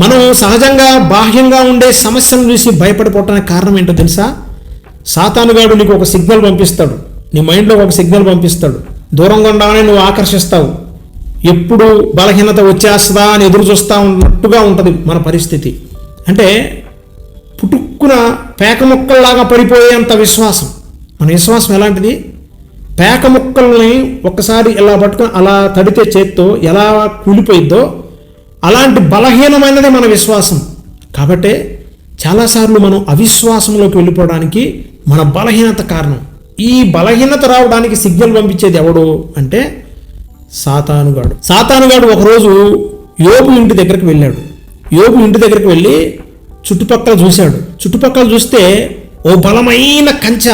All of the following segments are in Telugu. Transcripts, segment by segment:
మనం సహజంగా బాహ్యంగా ఉండే సమస్యలను చూసి భయపడిపోవటానికి కారణం ఏంటో తెలుసా? సాతానుగాడు నీకు ఒక సిగ్నల్ పంపిస్తాడు. నీ మైండ్లో ఒక సిగ్నల్ పంపిస్తాడు. దూరంగా ఉండగానే నువ్వు ఆకర్షిస్తావు. ఎప్పుడు బలహీనత వచ్చేస్తుందా అని ఎదురు చూస్తూ ఉన్నట్టుగా ఉంటుంది మన పరిస్థితి. అంటే పుట్టుక్కున పేక ముక్కల్లాగా పడిపోయేంత విశ్వాసం. మన విశ్వాసం ఎలాంటిది? పేక ముక్కల్ని ఒక్కసారి ఇలా పట్టుకొని అలా తడితే చేత్తో ఎలా కూలిపోయిద్దో అలాంటి బలహీనమైనది మన విశ్వాసం. కాబట్టే చాలాసార్లు మనం అవిశ్వాసంలోకి వెళ్ళిపోవడానికి మన బలహీనత కారణం. ఈ బలహీనత రావడానికి సిగ్నల్ పంపించేది ఎవడు అంటే సాతానుగాడు సాతానుగాడు ఒకరోజు యోగు ఇంటి దగ్గరికి వెళ్ళాడు. యోగు ఇంటి దగ్గరికి వెళ్ళి చుట్టుపక్కల చూశాడు. చుట్టుపక్కల చూస్తే ఓ బలమైన కంచ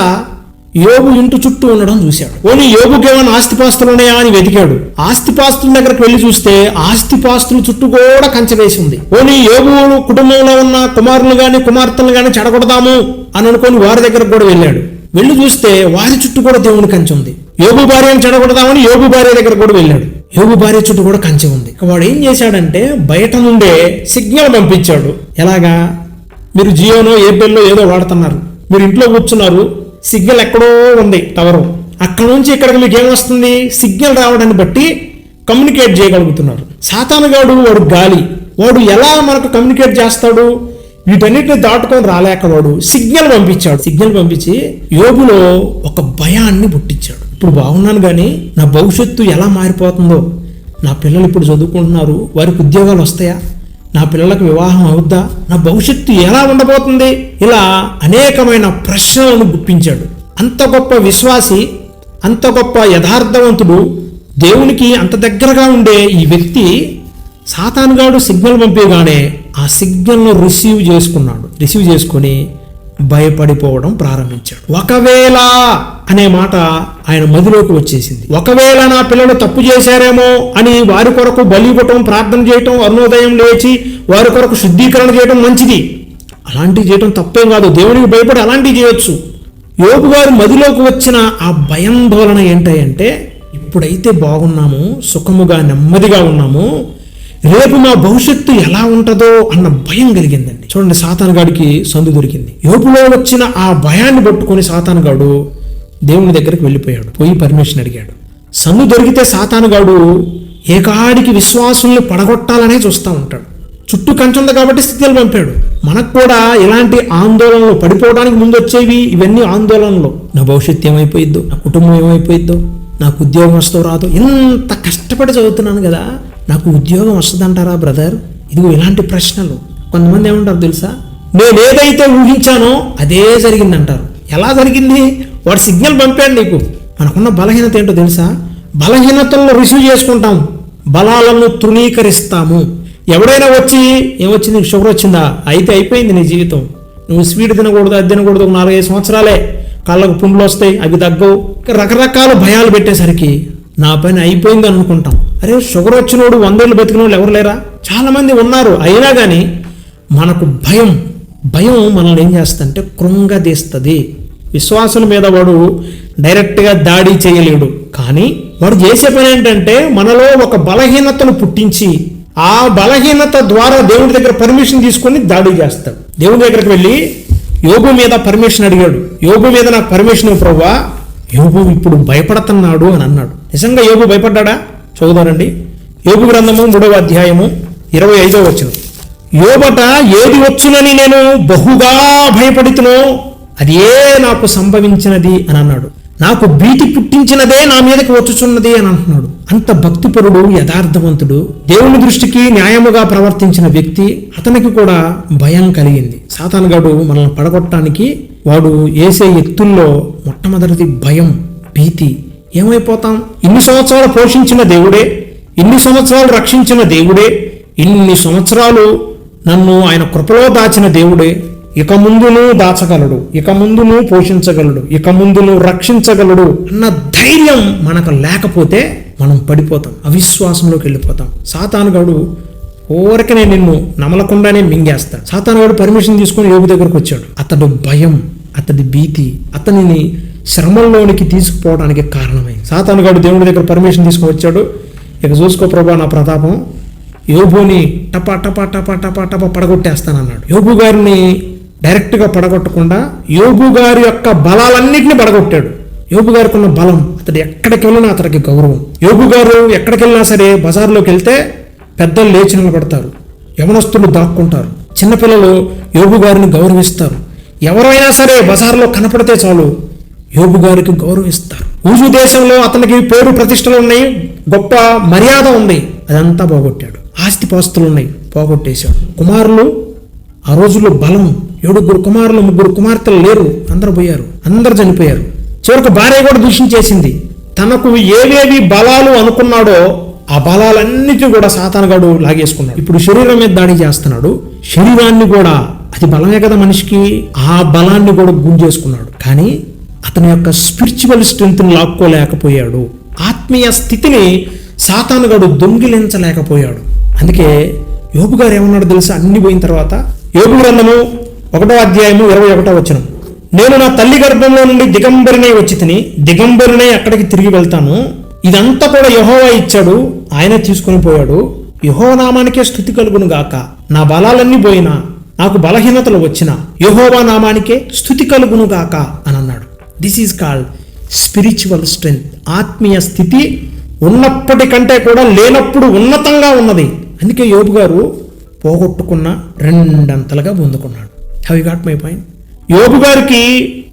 యోగు ఇంటి చుట్టూ ఉండడం చూశాడు. ఓని యోబుకి ఏమైనా ఆస్తిపాస్తులు ఉన్నాయా అని వెతికాడు. ఆస్తిపాస్తుల దగ్గరకు వెళ్ళి చూస్తే ఆస్తిపాస్తుల చుట్టూ కూడా కంచె వేసి ఉంది. ఓని యోగు కుటుంబంలో ఉన్న కుమారులు గాని కుమార్తెలు గాని చెడగొడదాము అని అనుకుని వారి దగ్గరకు కూడా వెళ్ళాడు. వెళ్ళి చూస్తే వారి చుట్టూ కూడా దేవుని కంచె ఉంది. యోగు భార్యను చెడగొడదామని యోగు భార్య దగ్గర కూడా వెళ్ళాడు. యోగు భార్య చుట్టూ కూడా కంచె ఉంది. వాడు ఏం చేశాడంటే బయట నుండే సిగ్నల్ పంపించాడు. ఎలాగా? మీరు జియోనో ఎయిర్టెల్లో ఏదో వాడుతున్నారు. మీరు ఇంట్లో కూర్చున్నారు. సిగ్నల్ ఎక్కడో ఉంది టవరు. అక్కడ నుంచి ఇక్కడికి మీకు ఏమొస్తుంది సిగ్నల్ రావడాన్ని బట్టి కమ్యూనికేట్ చేయగలుగుతున్నారు. సాతానుగాడు వాడు గాలి. వాడు ఎలా మనకు కమ్యూనికేట్ చేస్తాడు? వీటన్నిటిని దాటుకొని రాలేక వాడు సిగ్నల్ పంపించాడు. సిగ్నల్ పంపించి యోగులో ఒక భయాన్ని పుట్టించాడు. ఇప్పుడు బాగున్నాను కానీ నా భవిష్యత్తు ఎలా మారిపోతుందో? నా పిల్లలు ఇప్పుడు చదువుకుంటున్నారు. వారికి ఉద్యోగాలు వస్తాయా? నా పిల్లలకు వివాహం అవుద్దా? నా భవిష్యత్తు ఎలా ఉండబోతుంది? ఇలా అనేకమైన ప్రశ్నలను గుప్పించాడు. అంత గొప్ప విశ్వాసి అంత గొప్ప యథార్థవంతుడు దేవునికి అంత దగ్గరగా ఉండే ఈ వ్యక్తి సాతానుగాడు సిగ్నల్ పంపేగానే ఆ సిగ్నల్ను రిసీవ్ చేసుకున్నాడు. రిసీవ్ చేసుకొని భయపడిపోవడం ప్రారంభించాడు. ఒకవేళ అనే మాట ఆయన మదిలోకి వచ్చేసింది. ఒకవేళ నా పిల్లలు తప్పు చేశారేమో అని వారి కొరకు బలి ఇవ్వటం ప్రార్థన చేయటం అరుణోదయం లేచి వారి కొరకు శుద్ధీకరణ చేయటం మంచిది. అలాంటివి చేయటం తప్పేం కాదు. దేవునికి భయపడి అలాంటివి చేయొచ్చు. యోగు గారి మదిలోకి వచ్చిన ఆ భయాందోళన ఏంటంటే ఇప్పుడైతే బాగున్నాము సుఖముగా నెమ్మదిగా ఉన్నాము రేపు మా భవిష్యత్తు ఎలా ఉంటుందో అన్న భయం కలిగిందండి. చూడండి సాతానుగాడికి సందు దొరికింది. యోపులో వచ్చిన ఆ భయాన్ని పట్టుకొని సాతానుగాడు దేవుని దగ్గరికి వెళ్ళిపోయాడు. పోయి పర్మిషన్ అడిగాడు. సందు దొరికితే సాతానుగాడు ఏకాడికి విశ్వాసుల్ని పడగొట్టాలనే చూస్తూ ఉంటాడు. చుట్టూ కంచుంది కాబట్టి స్థితిలో పంపాడు. మనకు కూడా ఇలాంటి ఆందోళనలు పడిపోవడానికి ముందు వచ్చేవి ఇవన్నీ ఆందోళనలు. నా భవిష్యత్తు ఏమైపోయిద్దో నా కుటుంబం ఏమైపోయిద్దో నాకు ఉద్యోగం వస్తో రాదు ఇంత కష్టపడి చదువుతున్నాను కదా. నాకు ఉద్యోగం వస్తుందంటారా బ్రదర్? ఇదిగో ఇలాంటి ప్రశ్నలు. కొంతమంది ఏమంటారు తెలుసా? నేను ఏదైతే ఊహించానో అదే జరిగిందంటారు. ఎలా జరిగింది? వాడు సిగ్నల్ పంపాడు నీకు. మనకున్న బలహీనత ఏంటో తెలుసా? బలహీనతలను రిసీవ్ చేసుకుంటాం. బలాలను తృణీకరిస్తాము. ఎవడైనా వచ్చి ఏమొచ్చింది? నీకు షుగర్ వచ్చిందా? అయితే అయిపోయింది నీ జీవితం. నువ్వు స్వీట్ తినకూడదు? అది తినకూడదు? ఒక నాలుగైదు సంవత్సరాలే. కాళ్ళకు పుండ్లు వస్తాయి అవి తగ్గవు. రకరకాల భయాలు పెట్టేసరికి నా పని అయిపోయింది అనుకుంటాం. అరే షుగర్ వచ్చినోడు వందేళ్ళు బతికిన వాళ్ళు ఎవరు లేరా? చాలామంది ఉన్నారు. అయినా కానీ మనకు భయం. భయం మనల్ని ఏం చేస్తుందంటే కృంగదీస్తుంది విశ్వాసుల మీద వాడు డైరెక్ట్గా దాడి చేయలేడు. కానీ వాడు చేసే పని ఏంటంటే మనలో ఒక బలహీనతను పుట్టించి ఆ బలహీనత ద్వారా దేవుడి దగ్గర పర్మిషన్ తీసుకొని దాడి చేస్తాడు. దేవుడి దగ్గరికి వెళ్ళి యోగు మీద పర్మిషన్ అడిగాడు. యోగు మీద నాకు పర్మిషన్ ఇవ్వు ప్రవ్వా యోగు ఇప్పుడు భయపడుతున్నాడు అని అన్నాడు. నిజంగా యోగు భయపడ్డాడా? చదువుదానండి. యోగు గ్రంథము మూడవ అధ్యాయము ఇరవై ఐదో వచ్చిన యోబట ఏది వచ్చునని నేను బహుగా భయపడుతునో అదే నాకు సంభవించినది అని అన్నాడు. నాకు భీతి పుట్టించినదే నా మీదకి వచ్చుచున్నది అని అంటున్నాడు. అంత భక్తిపరుడు యథార్థవంతుడు దేవుని దృష్టికి న్యాయముగా ప్రవర్తించిన వ్యక్తి అతనికి కూడా భయం కలిగింది. సాతానుగాడు మనల్ని పడగొట్టడానికి వాడు వేసే ఎత్తుల్లో మొట్టమొదటిది భయం భీతి. ఏమైపోతాం? ఇన్ని సంవత్సరాలు పోషించిన దేవుడే ఇన్ని సంవత్సరాలు రక్షించిన దేవుడే ఇన్ని సంవత్సరాలు నన్ను ఆయన కృపలో దాచిన దేవుడే. ఇక ముందును దాచగలడు ఇక ముందును పోషించగలడు ఇక ముందును రక్షించగలడు అన్న ధైర్యం మనకు లేకపోతే మనం పడిపోతాం అవిశ్వాసంలోకి వెళ్ళిపోతాం. సాతానుగాడు ఊరికనే నిన్ను నమలకుండానే మింగేస్తాడు సాతానవాడు పర్మిషన్ తీసుకొని యోగు దగ్గరకు వచ్చాడు. అతడు భయం అతడి భీతి అతనిని శ్రమంలోనికి తీసుకుపోవడానికి కారణమైంది సాతానుగాడు దేవుడి దగ్గర పర్మిషన్ తీసుకొని వచ్చాడు. ఇక చూసుకో ప్రభా నా ప్రతాపం. యోబుని టపా టపా టపా టపా టపా పడగొట్టేస్తానన్నాడు. యోబు గారిని డైరెక్ట్గా పడగొట్టకుండా యోబు గారి యొక్క బలాలన్నింటినీ పడగొట్టాడు. యోబు గారికి ఉన్న బలం అతడు ఎక్కడికి వెళ్ళినా అతడికి గౌరవం. యోబు గారు ఎక్కడికి వెళ్ళినా సరే బజార్లోకి వెళ్తే పెద్దలు లేచి నిలబడతారు. యవనస్తులు దాక్కుంటారు. చిన్నపిల్లలు యోగు గారిని గౌరవిస్తారు. ఎవరైనా సరే బజార్లో కనపడితే చాలు యోగు గారికి గౌరవిస్తారు. ఊజు దేశంలో అతనికి పేరు ప్రతిష్టలు ఉన్నాయి గొప్ప మర్యాద ఉంది. అదంతా పోగొట్టాడు. ఆస్తిపాస్తులు ఉన్నాయి పోగొట్టేశాడు. కుమారులు ఆ రోజుల్లో బలం. ఏడుగురు కుమారులు ముగ్గురు కుమార్తెలు లేరు. అందరు పోయారు. అందరు చనిపోయారు. చివరికి భార్య కూడా దూషించేసింది. తనకు ఏవేవి బలాలు అనుకున్నాడో ఆ బలాలన్నిటిని కూడా సాతానగాడు లాగేసుకున్నాడు. ఇప్పుడు శరీరం మీద దాడి చేస్తున్నాడు. శరీరాన్ని కూడా అది బలమే కదా మనిషికి ఆ బలాన్ని కూడా గుంజేసుకున్నాడు. కానీ అతని యొక్క స్పిరిచువల్ స్ట్రెంగ్త్ని లాక్కోలేకపోయాడు. ఆత్మీయ స్థితిని సాతానుగాడు దొంగిలించలేకపోయాడు. అందుకే యోబు గారు ఏమన్నాడు తెలుసా? అన్ని పోయిన తర్వాత యోగు గ్రంథము ఒకటో అధ్యాయము ఇరవై ఒకటో వచ్చిన నేను నా తల్లి గర్భంలో నుండి దిగంబరినై వచ్చి తిని దిగంబరినై అక్కడికి తిరిగి వెళ్తాను. ఇదంతా కూడా యహోవా ఇచ్చాడు. ఆయన తీసుకొని పోయాడు. యహోనామానికే స్థుతి కలుగును గాక. నా బలాలన్నీ పోయినా నాకు బలహీనతలు వచ్చిన యహోవా నామానికే స్థుతి కలుగును గాక అని అన్నాడు. This is called spiritual strength ఆత్మీయ స్థితి ఉన్నప్పటికంటే కూడా లేనప్పుడు ఉన్నతంగా ఉన్నది. అందుకే యోబు గారు పోగొట్టుకున్న రెండంతలుగా పొందుకున్నాడు. హవి గాట్ మై పాయింట్ యోబు గారికి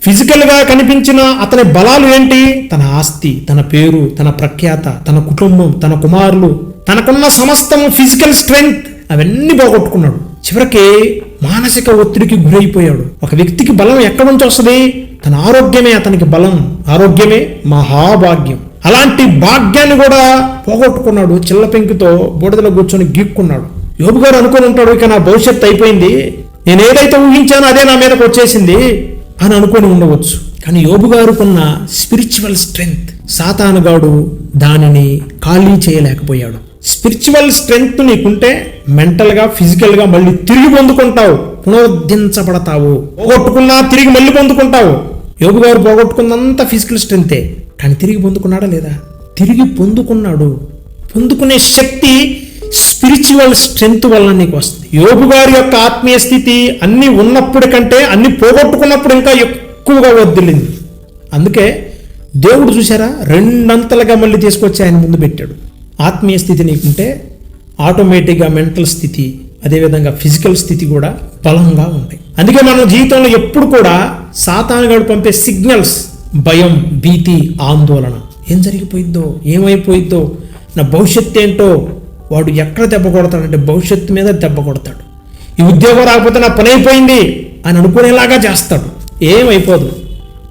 ఫిజికల్గా కనిపించిన అతని బలాలు ఏంటి? తన ఆస్తి తన పేరు తన ప్రఖ్యాత తన కుటుంబం తన కుమారులు తనకున్న సమస్తము ఫిజికల్ స్ట్రెంగ్త్ అవన్నీ పోగొట్టుకున్నాడు. చివరికి మానసిక ఒత్తిడికి గురైపోయాడు. ఒక వ్యక్తికి బలం ఎక్కడి నుంచి వస్తుంది? తన ఆరోగ్యమే అతనికి బలం. ఆరోగ్యమే మహాభాగ్యం. అలాంటి భాగ్యాన్ని కూడా పోగొట్టుకున్నాడు. చిల్ల పెంకుతో బూడిదలో కూర్చొని గీక్కున్నాడు. యోబు గారు అనుకుని ఉంటాడు ఇక నా భవిష్యత్తు అయిపోయింది. నేను ఏదైతే ఊహించానో అదే నా మీదకి వచ్చేసింది. అని అనుకొని ఉండవచ్చు. కానీ యోబు గారుకున్న స్పిరిచువల్ స్ట్రెంగ్త్ సాతానుగాడు దానిని ఖాళీ చేయలేకపోయాడు. స్పిరిచువల్ స్ట్రెంగ్త్ నీకుంటే మెంటల్గా ఫిజికల్గా మళ్ళీ తిరిగి పొందుకుంటావు. పునరుద్ధరించబడతావు. పోగొట్టుకున్నా తిరిగి మళ్ళీ పొందుకుంటావు. యోగు గారు పోగొట్టుకున్నంత ఫిజికల్ స్ట్రెంతే కానీ తిరిగి పొందుకున్నాడా లేదా? తిరిగి పొందుకున్నాడు. పొందుకునే శక్తి స్పిరిచువల్ స్ట్రెంగ్త్ వల్ల నీకు వస్తుంది. యోగు గారి యొక్క ఆత్మీయ స్థితి అన్ని ఉన్నప్పుడు కంటే అన్ని పోగొట్టుకున్నప్పుడు ఇంకా ఎక్కువగా వర్దిల్లింది అందుకే దేవుడు చూసారా రెండంతలుగా మళ్ళీ తీసుకొచ్చి ఆయన ముందు పెట్టాడు. ఆత్మీయ స్థితి నీకుంటే ఆటోమేటిక్గా మెంటల్ స్థితి అదేవిధంగా ఫిజికల్ స్థితి కూడా బలంగా ఉంటాయి. అందుకే మనం జీవితంలో ఎప్పుడు కూడా సాతానుగాడు పంపే సిగ్నల్స్ భయం భీతి ఆందోళన ఏం జరిగిపోయిద్దో ఏమైపోయిద్దో నా భవిష్యత్తు ఏంటో వాడు ఎక్కడ దెబ్బ కొడతాడంటే భవిష్యత్తు మీద దెబ్బ కొడతాడు. ఈ ఉద్యోగం రాకపోతే నా పని అయిపోయింది అని అనుకునేలాగా చేస్తాడు. ఏమైపోదు.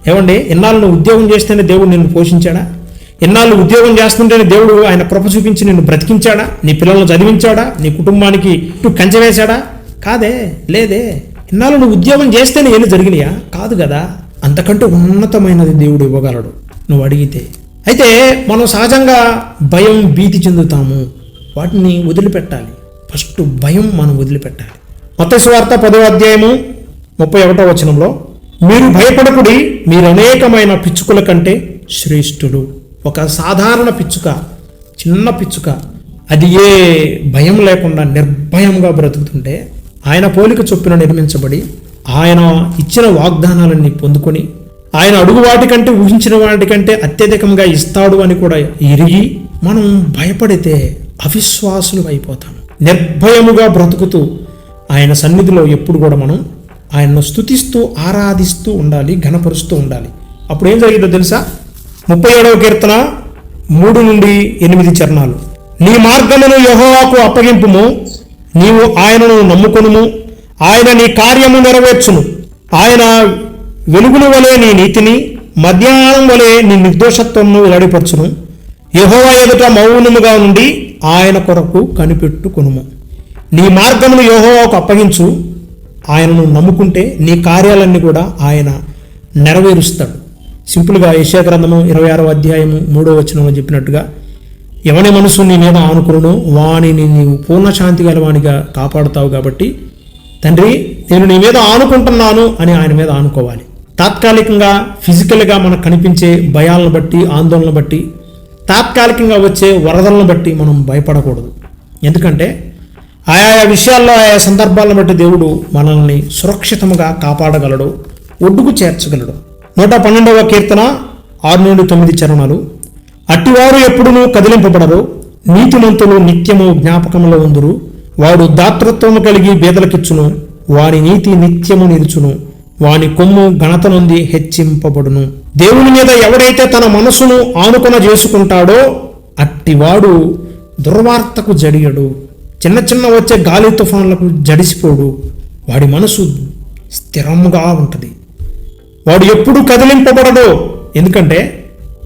ఏమండి ఎన్నాళ్ళు నువ్వు ఉద్యోగం చేస్తేనే దేవుడు నిన్ను పోషించాడా? ఎన్నాళ్ళు ఉద్యోగం చేస్తుంటేనే దేవుడు ఆయన కృప చూపించి నిన్ను బ్రతికించాడా? నీ పిల్లలను చదివించాడా? నీ కుటుంబానికి ఇటు కంచె వేశాడా? కాదే లేదే. ఇన్నాళ్ళు నువ్వు ఉద్యోగం చేస్తేనే ఏళ్ళు జరిగినాయా? కాదు కదా. అంతకంటే ఉన్నతమైనది దేవుడు ఇవ్వగలడు. నువ్వు అడిగితే. అయితే మనం సహజంగా భయం భీతి చెందుతాము. వాటిని వదిలిపెట్టాలి. ఫస్ట్ భయం మనం వదిలిపెట్టాలి. మత్తయి వార్త పదో అధ్యాయము ముప్పై ఒకటో వచనంలో మీరు భయపడకుడి మీరు అనేకమైన పిచ్చుకల కంటే శ్రేష్ఠుడు. ఒక సాధారణ పిచ్చుక చిన్న పిచ్చుక అది ఏ భయం లేకుండా నిర్భయంగా బ్రతుకుతుంటే ఆయన పోలిక చొప్పున నిర్మించబడి ఆయన ఇచ్చిన వాగ్దానాలన్నీ పొందుకొని ఆయన అడుగు వాటికంటే ఊహించిన వాటికంటే అత్యధికంగా ఇస్తాడు అని కూడా ఎరిగి మనం భయపడితే అవిశ్వాసులు అయిపోతాం నిర్భయముగా బ్రతుకుతూ ఆయన సన్నిధిలో ఎప్పుడు కూడా మనం ఆయన్ను స్తుతిస్తూ ఆరాధిస్తూ ఉండాలి ఘనపరుస్తూ ఉండాలి. అప్పుడు ఏం జరిగిందో తెలుసా? ముప్పై ఏడవ కీర్తన మూడు నుండి ఎనిమిది చరణాలు. నీ మార్గమును యహోవాకు అప్పగింపుము నీవు ఆయనను నమ్ముకొనుము ఆయన నీ కార్యము నెరవేర్చును. ఆయన వెలుగుల వలె నీ నీతిని మధ్యాహ్నం వలె నీ నిర్దోషత్వమును వెల్లడిపరచును. యహోవా ఎదుట మౌనముగా ఉండి ఆయన కొరకు కనిపెట్టుకొనుము. నీ మార్గమును యోహోవాకు అప్పగించు. ఆయనను నమ్ముకుంటే నీ కార్యాలన్నీ కూడా ఆయన నెరవేరుస్తాడు. సింపుల్గా యశా గ్రంథము ఇరవై ఆరో అధ్యాయము మూడో వచనంలో చెప్పినట్టుగా ఎవని మనసు నీ మీద ఆనుకును వాణిని నీవు పూర్ణ శాంతి గలవానిగా కాపాడుతావు కాబట్టి తండ్రి నేను నీ మీద ఆనుకుంటున్నాను అని ఆయన మీద ఆనుకోవాలి. తాత్కాలికంగా ఫిజికల్గా మనకు కనిపించే భయాలను బట్టి ఆందోళన బట్టి తాత్కాలికంగా వచ్చే వరదలను బట్టి మనం భయపడకూడదు. ఎందుకంటే ఆయా విషయాల్లో ఆయా సందర్భాలను బట్టి దేవుడు మనల్ని సురక్షితంగా కాపాడగలడు ఒడ్డుకు చేర్చగలడు. నూట పన్నెండవ కీర్తన ఆరు నుండి తొమ్మిది చరణాలు. అట్టివారు ఎప్పుడునూ కదిలింపబడరు నీతిమంతులు నిత్యము జ్ఞాపకములో ఉందురు. వాడు దాతృత్వము కలిగి బేదలకిచ్చును వాని నీతి నిత్యము నిలుచును. వాని కొమ్ము ఘనత నుండి హెచ్చింపబడును. దేవుని మీద ఎవరైతే తన మనసును ఆనుకొన చేసుకుంటాడో అట్టివాడు దుర్వార్తకు జడియడు. చిన్న చిన్న వచ్చే గాలి తుఫాన్లకు జడిసిపోడు. వాడి మనసు స్థిరముగా ఉంటుంది. వాడు ఎప్పుడు కదిలింపబడడు. ఎందుకంటే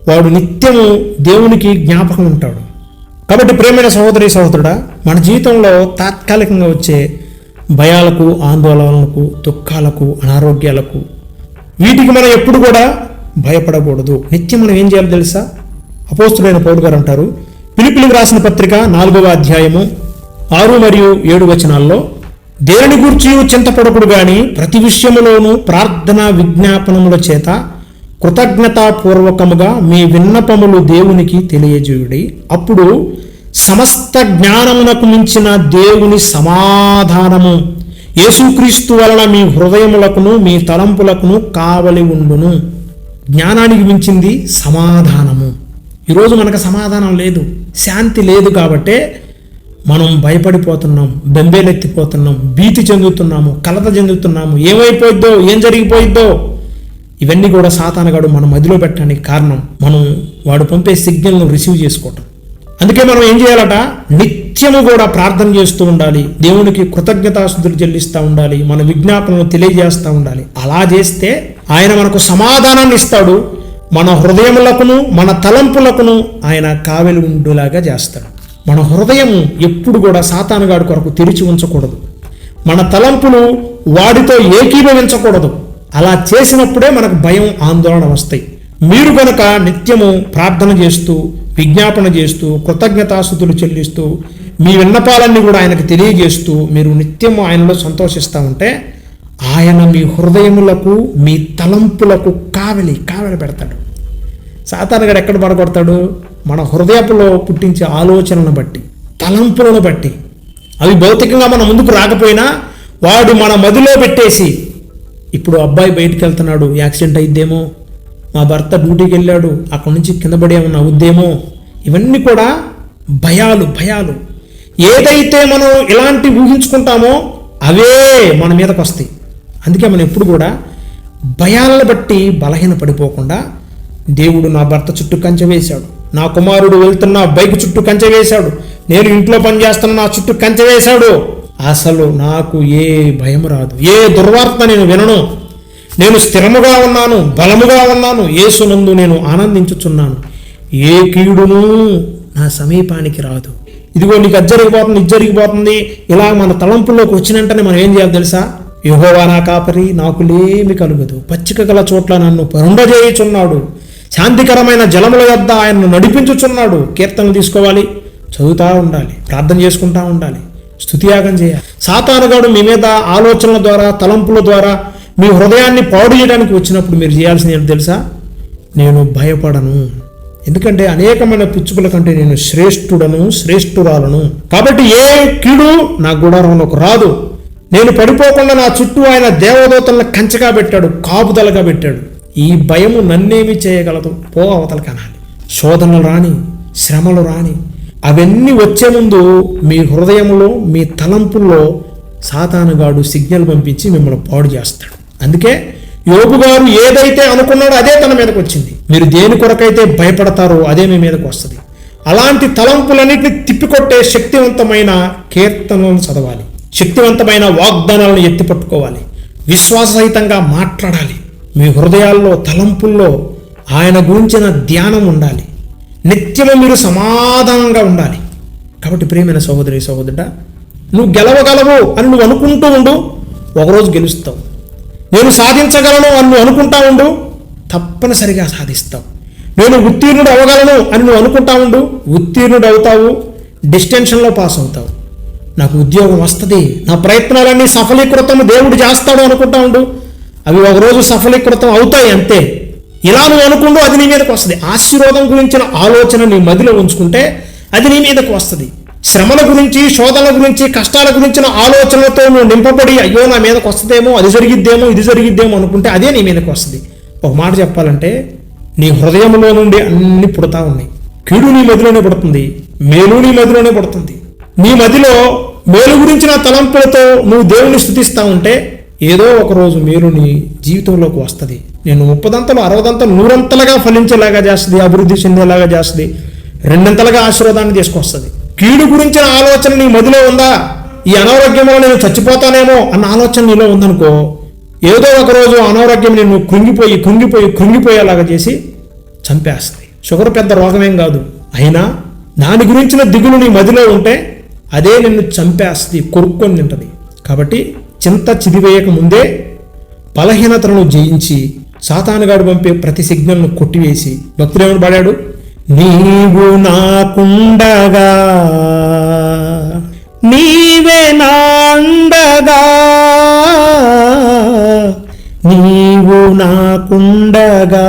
వాడు నిత్యము దేవునికి జ్ఞాపకం ఉంటాడు. కాబట్టి ప్రేమైన సహోదరి సహోదరుడా మన జీవితంలో తాత్కాలికంగా వచ్చే భయాలకు ఆందోళనలకు దుఃఖాలకు అనారోగ్యాలకు వీటికి మనం ఎప్పుడు కూడా భయపడకూడదు. నిత్యం మనం ఏం చేయాలి తెలుసా? అపోస్తుడైన పౌరు గారు అంటారు పిలిపిలికి రాసిన పత్రిక నాలుగవ అధ్యాయము ఆరు మరియు ఏడు వచనాల్లో దేనిని గూర్చి చింతపడకుడు గాని ప్రతి విషయములోనూ ప్రార్థన విజ్ఞాపనముల చేత కృతజ్ఞతాపూర్వకముగా మీ విన్నపములు దేవునికి తెలియజేయుడి. అప్పుడు సమస్త జ్ఞానమునకు మించిన దేవుని సమాధానము యేసుక్రీస్తు వలన మీ హృదయములకును మీ తలంపులకును కావలి ఉండును. జ్ఞానానికి మించింది సమాధానము. ఈరోజు మనకు సమాధానం లేదు. శాంతి లేదు కాబట్టే మనం భయపడిపోతున్నాం బెంబేలెత్తిపోతున్నాం భీతి చెందుతున్నాము కలత చెందుతున్నాము. ఏమైపోయిద్దో ఏం జరిగిపోయిద్దో ఇవన్నీ కూడా సాతానగాడు మన మదిలో పెట్టడానికి కారణం. మనం వాడు పంపే సిగ్నల్ను రిసీవ్ చేసుకోవటం. అందుకే మనం ఏం చేయాలట? నిత్యము కూడా ప్రార్థన చేస్తూ ఉండాలి. దేవునికి కృతజ్ఞతాస్తుతులు చెల్లిస్తూ ఉండాలి. మన విజ్ఞాపనలు తెలియజేస్తూ ఉండాలి. అలా చేస్తే ఆయన మనకు సమాధానాన్ని ఇస్తాడు. మన హృదయములకును మన తలంపులకును ఆయన కావెలు ఉండేలాగా చేస్తాడు. మన హృదయము ఎప్పుడు కూడా సాతానుగాడి కొరకు తెరిచి ఉంచకూడదు. మన తలంపులు వాడితో ఏకీభవించకూడదు. అలా చేసినప్పుడే మనకు భయం ఆందోళన వస్తాయి. మీరు కనుక నిత్యము ప్రార్థన చేస్తూ విజ్ఞాపన చేస్తూ కృతజ్ఞతాస్థుతులు చెల్లిస్తూ మీ విన్నపాలన్నీ కూడా ఆయనకు తెలియజేస్తూ మీరు నిత్యము ఆయనలో సంతోషిస్తూ ఉంటే ఆయన మీ హృదయములకు మీ తలంపులకు కావలి కావలి పెడతాడు. సాతానగాడు ఎక్కడ పడగొడతాడు? మన హృదయపులో పుట్టించే ఆలోచనలను బట్టి తలంపులను బట్టి. అవి భౌతికంగా మన ముందుకు రాకపోయినా వాడు మన మదిలో పెట్టేసి ఇప్పుడు అబ్బాయి బయటికి వెళ్తున్నాడు యాక్సిడెంట్ అయిద్దేమో మా భర్త డ్యూటీకి వెళ్ళాడు. అక్కడి నుంచి కింద పడి ఏమన్నా అవుద్దేమో? ఇవన్నీ కూడా భయాలు భయాలు. ఏదైతే మనం ఇలాంటి ఊహించుకుంటామో అవే మన మీదకు వస్తాయి. అందుకే మనం ఎప్పుడు కూడా భయాలను బట్టి బలహీన పడిపోకుండా దేవుడు నా భర్త చుట్టూ కంచె వేశాడు. నా కుమారుడు వెళ్తున్న బైక్ చుట్టూ కంచె వేశాడు. నేను ఇంట్లో పని చేస్తున్న నా చుట్టూ కంచె వేశాడు. అసలు నాకు ఏ భయం రాదు. ఏ దుర్వార్త నేను వినను. నేను స్థిరముగా ఉన్నాను బలముగా ఉన్నాను ఏసునందు నేను ఆనందించుచున్నాను. ఏ కీడును నా సమీపానికి రాదు. ఇదిగో నీకు అది జరిగిపోతుంది జరిగిపోతుంది. ఇలా మన తలంపుల్లోకి వచ్చినంటనే మనం ఏం చేయాలి తెలుసా? యహోవా నా కాపరి నాకు లేమి కలుగదు. పచ్చిక గల చోట్ల నన్ను పరుండజేయుచున్నాడు. శాంతికరమైన జలముల వద్ద ఆయన్ను నడిపించుచున్నాడు. కీర్తనలు తీసుకోవాలి చదువుతా ఉండాలి ప్రార్థన చేసుకుంటా ఉండాలి స్థుతియాగం చేయాలి. సాతానుగాడు మీ మీద ఆలోచనల ద్వారా తలంపుల ద్వారా మీ హృదయాన్ని పాడు చేయడానికి వచ్చినప్పుడు మీరు చేయాల్సింది ఏంటో తెలుసా? నేను భయపడను. ఎందుకంటే అనేకమైన పిచ్చుకల కంటే నేను శ్రేష్ఠుడను శ్రేష్ఠురాలను. కాబట్టి ఏ కీడు నా గుడారంలోకి రాదు. నేను పడిపోకుండా నా చుట్టూ ఆయన దేవదూతలను కంచగా పెట్టాడు కాపుదలగా పెట్టాడు. ఈ భయము నన్నేమి చేయగలదు. పో అవతల కనాలి. శోధనలు రాని శ్రమలు రాని అవన్నీ వచ్చే ముందు మీ హృదయంలో మీ తలంపుల్లో సాతానుగాడు సిగ్నల్ పంపించి మిమ్మల్ని పాడు చేస్తాడు. అందుకే యోగు గారు ఏదైతే అనుకున్నాడో అదే తన మీదకి వచ్చింది. మీరు దేని కొరకైతే భయపడతారో అదే మీ మీదకి వస్తుంది. అలాంటి తలంపులన్నింటినీ తిప్పికొట్టే శక్తివంతమైన కీర్తనలను చదవాలి. శక్తివంతమైన వాగ్దానాలను ఎత్తిపట్టుకోవాలి విశ్వాసరహితంగా మాట్లాడాలి. మీ హృదయాల్లో తలంపుల్లో ఆయన గురించిన ధ్యానం ఉండాలి. నిత్యము మీరు సమాధానంగా ఉండాలి. కాబట్టి ప్రియమైన సహోదరి సహోదరుడ నువ్వు గెలవగలవు అని నువ్వు అనుకుంటూ ఉండు. ఒకరోజు గెలుస్తావు. నేను సాధించగలను అని నువ్వు అనుకుంటా ఉండు. తప్పనిసరిగా సాధిస్తావు. నేను ఉత్తీర్ణుడు అవ్వగలను అని నువ్వు అనుకుంటా ఉండు. ఉత్తీర్ణుడు అవుతావు డిస్టెన్షన్లో పాస్ అవుతావు. నాకు ఉద్యోగం వస్తుంది నా ప్రయత్నాలన్నీ సఫలీకృతం దేవుడు చేస్తాడు అనుకుంటా ఉండు. అవి ఒకరోజు సఫలీకృతం అవుతాయి అంతే. ఇలా నువ్వు అనుకుంటూ అది నీ మీదకి వస్తుంది. ఆశీర్వాదం గురించిన ఆలోచన నీ మదిలో ఉంచుకుంటే అది నీ మీదకు వస్తుంది. శ్రమల గురించి శోధనల గురించి కష్టాల గురించిన ఆలోచనలతో నువ్వు నింపబడి అయ్యో నా మీదకి వస్తుందేమో అది జరిగిద్దేమో ఇది జరిగిద్దేమో అనుకుంటే అదే నీ మీదకి వస్తుంది. ఒక మాట చెప్పాలంటే నీ హృదయంలో నుండి అన్ని పుడతా ఉన్నాయి. కీడు నీ మదిలోనే పడుతుంది మేలు నీ మదిలోనే పడుతుంది. నీ మదిలో మేలు గురించిన తలంపులతో నువ్వు దేవుని స్థుతిస్తా ఉంటే ఏదో ఒక రోజు మేలు నీ జీవితంలోకి వస్తుంది. నేను ముప్పదంతలు అరవదంతలు నూరంతలుగా ఫలించేలాగా చేస్తుంది అభివృద్ధి చెందేలాగా చేస్తుంది రెండంతలుగా ఆశీర్వాదాన్ని తీసుకొస్తుంది. కీడు గురించిన ఆలోచన నీ మదిలో ఉందా? ఈ అనారోగ్యంలో నేను చచ్చిపోతానేమో అన్న ఆలోచన నీలో ఉందనుకో ఏదో ఒక రోజు అనారోగ్యం నిన్ను కృంగిపోయి కృంగిపోయి కృంగిపోయేలాగా చేసి చంపేస్తుంది. షుగర్ పెద్ద రోగమేం కాదు. అయినా దాని గురించిన దిగులు నీ మదిలో ఉంటే అదే నిన్ను చంపేస్తుంది కొరుక్కొని తింటది. కాబట్టి చింత చిదివేయక ముందే బలహీనతలను జయించి సాతానుగాడు పంపే ప్రతి సిగ్నల్ను కొట్టివేసి భక్తుడేమని పాడాడు. నీవు నాకుండగా నీవే నాండగా నీవు నాకుండగా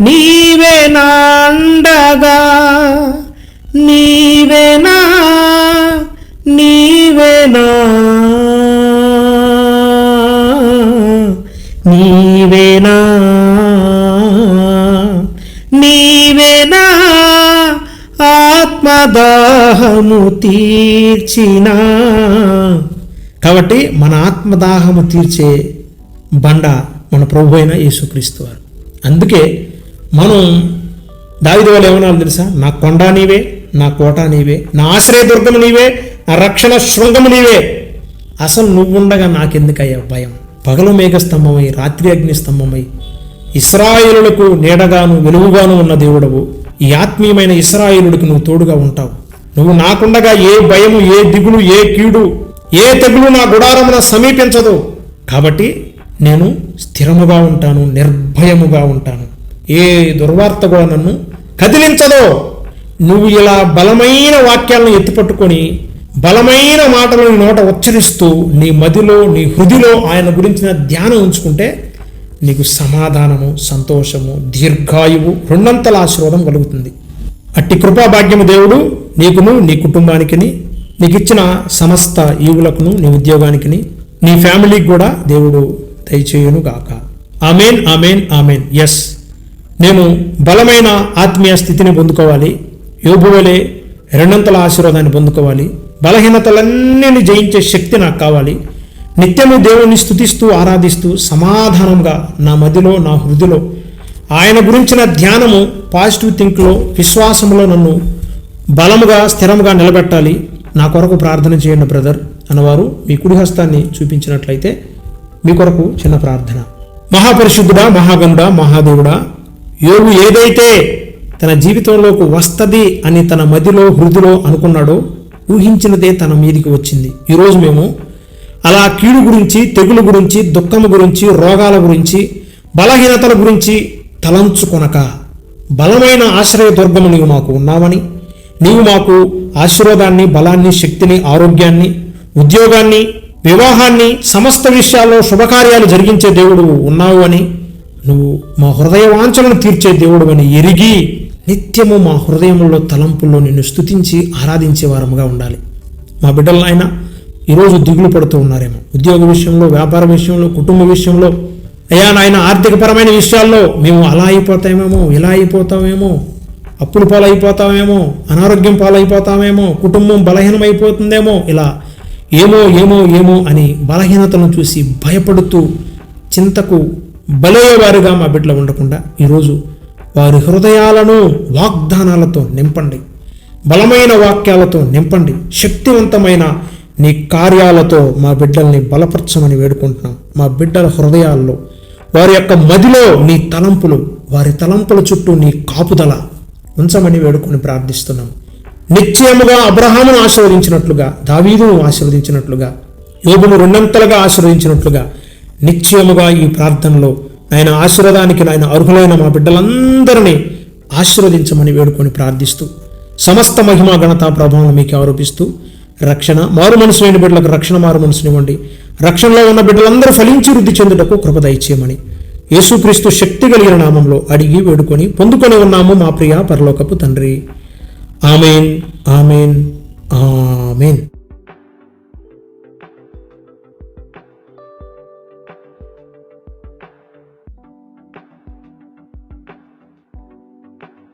నీవే నా నీవేనా? ఆత్మదాహము తీర్చిన. కాబట్టి మన ఆత్మదాహము తీర్చే బండ మన ప్రభు అయిన యేసుక్రీస్తు వారు. అందుకే మనం దావిది వాళ్ళు ఏమన్నారు తెలుసా? నా కొండ నీవే నా కోట నీవే నా ఆశ్రయదుర్గము నీవే నా రక్షణ శృంగము నీవే. అసలు నువ్వుండగా నాకెందుకయ్యా భయం? పగలు మేఘస్తంభమై రాత్రి అగ్ని స్తంభమై ఇస్రాయేలులకు నీడగాను వెలుగుగాను ఉన్న దేవుడవు. ఈ ఆత్మీయమైన ఇస్రాయిలుడికి నువ్వు తోడుగా ఉంటావు. నువ్వు నాకుండగా ఏ భయము ఏ దిగులు ఏ కీడు ఏ తెగులు నా గుడారమున సమీపించదు. కాబట్టి నేను స్థిరముగా ఉంటాను నిర్భయముగా ఉంటాను. ఏ దుర్వార్త కూడా నన్ను కదిలించదో. నువ్వు ఇలా బలమైన వాక్యాలను ఎత్తిపట్టుకొని బలమైన మాటలను నోట ఉచ్చరిస్తూ నీ మదిలో నీ హృదిలో ఆయన గురించిన ధ్యానం ఉంచుకుంటే నీకు సమాధానము సంతోషము దీర్ఘాయువు రెండంతల ఆశీర్వాదం కలుగుతుంది. అట్టి కృపాభాగ్యము దేవుడు నీకును నీ కుటుంబానికిని నీకు ఇచ్చిన సమస్త ఈవులకును నీ ఉద్యోగానికిని నీ ఫ్యామిలీకి కూడా దేవుడు దయచేయును గాక. Amen amen amen. ఎస్ నేను బలమైన ఆత్మీయ స్థితిని పొందుకోవాలి. యోబువలే రెండంతల ఆశీర్వాదాన్ని పొందుకోవాలి. బలహీనతలన్నీ జయించే శక్తి నాకు కావాలి. నిత్యము దేవుణ్ణి స్థుతిస్తూ ఆరాధిస్తూ సమాధానంగా నా మదిలో నా హృదిలో ఆయన గురించిన ధ్యానము పాజిటివ్ థింక్లో విశ్వాసంలో నన్ను బలముగా స్థిరముగా నిలబెట్టాలి. నా కొరకు ప్రార్థన చేయండి బ్రదర్ అన్నవారు మీ కుడి హస్తాన్ని చూపించినట్లయితే మీ కొరకు చిన్న ప్రార్థన. మహాపరిశుద్ధుడా మహాగణుడా మహాదేవుడా యోగు ఏదైతే తన జీవితంలోకి వస్తుంది అని తన మదిలో హృదిలో అనుకున్నాడో ఊహించినదే తన మీదికి వచ్చింది. ఈరోజు మేము అలా కీడు గురించి తెగులు గురించి దుఃఖము గురించి రోగాల గురించి బలహీనతల గురించి తలంచుకొనక బలమైన ఆశ్రయ దుర్గము నీవు మాకు ఉన్నావని నీవు మాకు ఆశీర్వాదాన్ని బలాన్ని శక్తిని ఆరోగ్యాన్ని ఉద్యోగాన్ని వివాహాన్ని సమస్త విషయాల్లో శుభకార్యాలు జరిగించే దేవుడు ఉన్నావు అని నువ్వు మా హృదయ వాంఛలను తీర్చే దేవుడు అని ఎరిగి నిత్యము మా హృదయంలో తలంపుల్లో నిన్ను స్థుతించి ఆరాధించే వారముగా ఉండాలి. మా బిడ్డలైనా ఈరోజు దిగులు పడుతూ ఉన్నారేమో. ఉద్యోగ విషయంలో వ్యాపార విషయంలో కుటుంబ విషయంలో అయ్యా నాయన ఆర్థికపరమైన విషయాల్లో మేము అలా అయిపోతామేమో ఇలా అయిపోతామేమో అప్పులు పాలైపోతామేమో అనారోగ్యం పాలైపోతామేమో కుటుంబం బలహీనమైపోతుందేమో ఇలా ఏమో ఏమో ఏమో అని బలహీనతను చూసి భయపడుతూ చింతకు బలయ్యేవారుగా మా బిడ్డలు ఉండకుండా ఈరోజు వారి హృదయాలను వాగ్దానాలతో నింపండి. బలమైన వాక్యాలతో నింపండి. శక్తివంతమైన నీ కార్యాలతో మా బిడ్డల్ని బలపరచమని వేడుకుంటున్నాం. మా బిడ్డల హృదయాల్లో వారి యొక్క మదిలో నీ తలంపులు వారి తలంపుల చుట్టూ నీ కాపుదల ఉంచమని వేడుకొని ప్రార్థిస్తున్నాం. నిశ్చయముగా అబ్రహామును ఆశీర్వదించినట్లుగా దావీదును ఆశీర్వదించినట్లుగా యోగును రెండంతలుగా ఆశీర్వదించినట్లుగా నిశ్చయముగా ఈ ప్రార్థనలో ఆయన ఆశీర్వాదానికి నాయన అర్హులైన మా బిడ్డలందరినీ ఆశీర్వదించమని వేడుకొని ప్రార్థిస్తూ సమస్త మహిమ ఘనతా ప్రభావం మీకు ఆరోపిస్తూ రక్షణ మారు మనసు లేని బిడ్డలకు రక్షణ మారు మనసునివ్వండి రక్షణలో ఉన్న బిడ్డలందరూ ఫలించి వృద్ధి చెందుటకు కృప దయచేయమని యేసుక్రీస్తు శక్తి కలిగిన నామంలో అడిగి వేడుకొని పొందుకొని ఉన్నాము మా ప్రియ పరలోకపు తండ్రి. Amen amen amen.